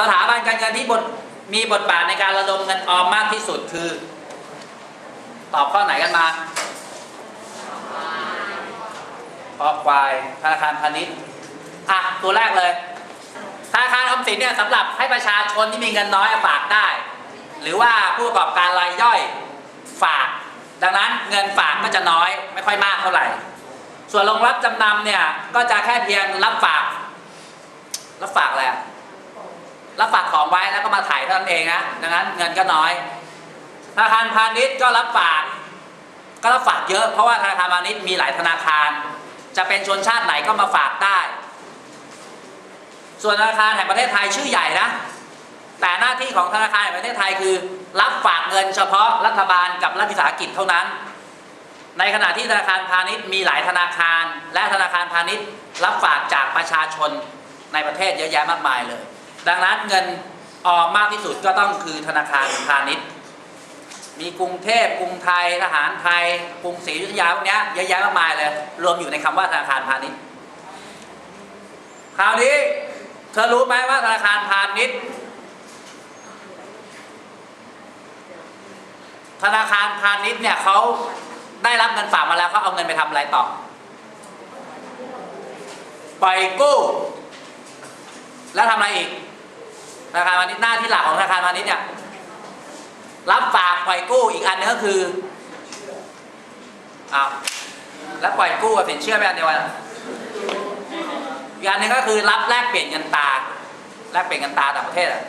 สถาบันการเงินที่บทมีบทบาทในการระดมเงินออมมากที่สุดคือ ตอบข้อไหนกันมาคอควายธนาคารพาณิชย์อะตัวแรกเลยธนาคารออมสินเนี่ยสำหรับให้ประชาชนที่มีเงินน้อยฝากได้ หรือว่าผู้ประกอบการรายย่อยฝาก ดังนั้นเงินฝากก็จะน้อยไม่ค่อยมากเท่าไหร่ ส่วนลงรับจำนำเนี่ยก็จะแค่เพียงรับฝาก รับฝากอะไรอะ รับฝากของไว้แล้วก็มาถ่ายเท่านั้นเองนะดังนั้นเงินก็น้อยธนาคารพาณิชย์ก็รับฝาก ก็รับฝากเยอะเพราะว่าธนาคารพาณิชย์มีหลายธนาคาร จะเป็นชนชาติไหนก็มาฝากได้ ส่วนธนาคารแห่งประเทศไทยชื่อใหญ่นะ แต่หน้าที่ของธนาคารแห่งประเทศไทยคือ รับฝากเงินเฉพาะรัฐบาลกับรัฐวิสาหกิจเท่านั้น ในขณะที่ธนาคารพาณิชย์มีหลายธนาคาร และธนาคารพาณิชย์รับฝากจากประชาชนในประเทศเยอะแยะมากมายเลย ดังนั้นเงินออมมากที่สุดก็ต้องคือธนาคารพาณิชย์ มีกรุงเทพกรุงไทยทหารไทยกรุงศรีอยุธยาพวกนี้เยอะแยะมากมายเลย รวมอยู่ในคำว่าธนาคารพาณิชย์คราวนี้เธอรู้ไหมว่าธนาคารพาณิชย์ ธนาคารพาณิชย์เนี่ยเขาได้รับเงินฝากมาแล้วเขาเอาเงินไปทำอะไรต่อปล่อยกู้ แล้วทำอะไรอีก ธนาคารพาณิชย์หน้าที่หลักของธนาคารพาณิชย์เนี่ยรับฝากปล่อยกู้อีกอันนึงก็คืออ้าวแล้วปล่อยกู้กับสินเชื่อไปอันเดียวกันอีกอันหนึงก็คือรับแลกเปลี่ยนเงินตราแลกเปลี่ยนเงินตราต่างประเทศอะ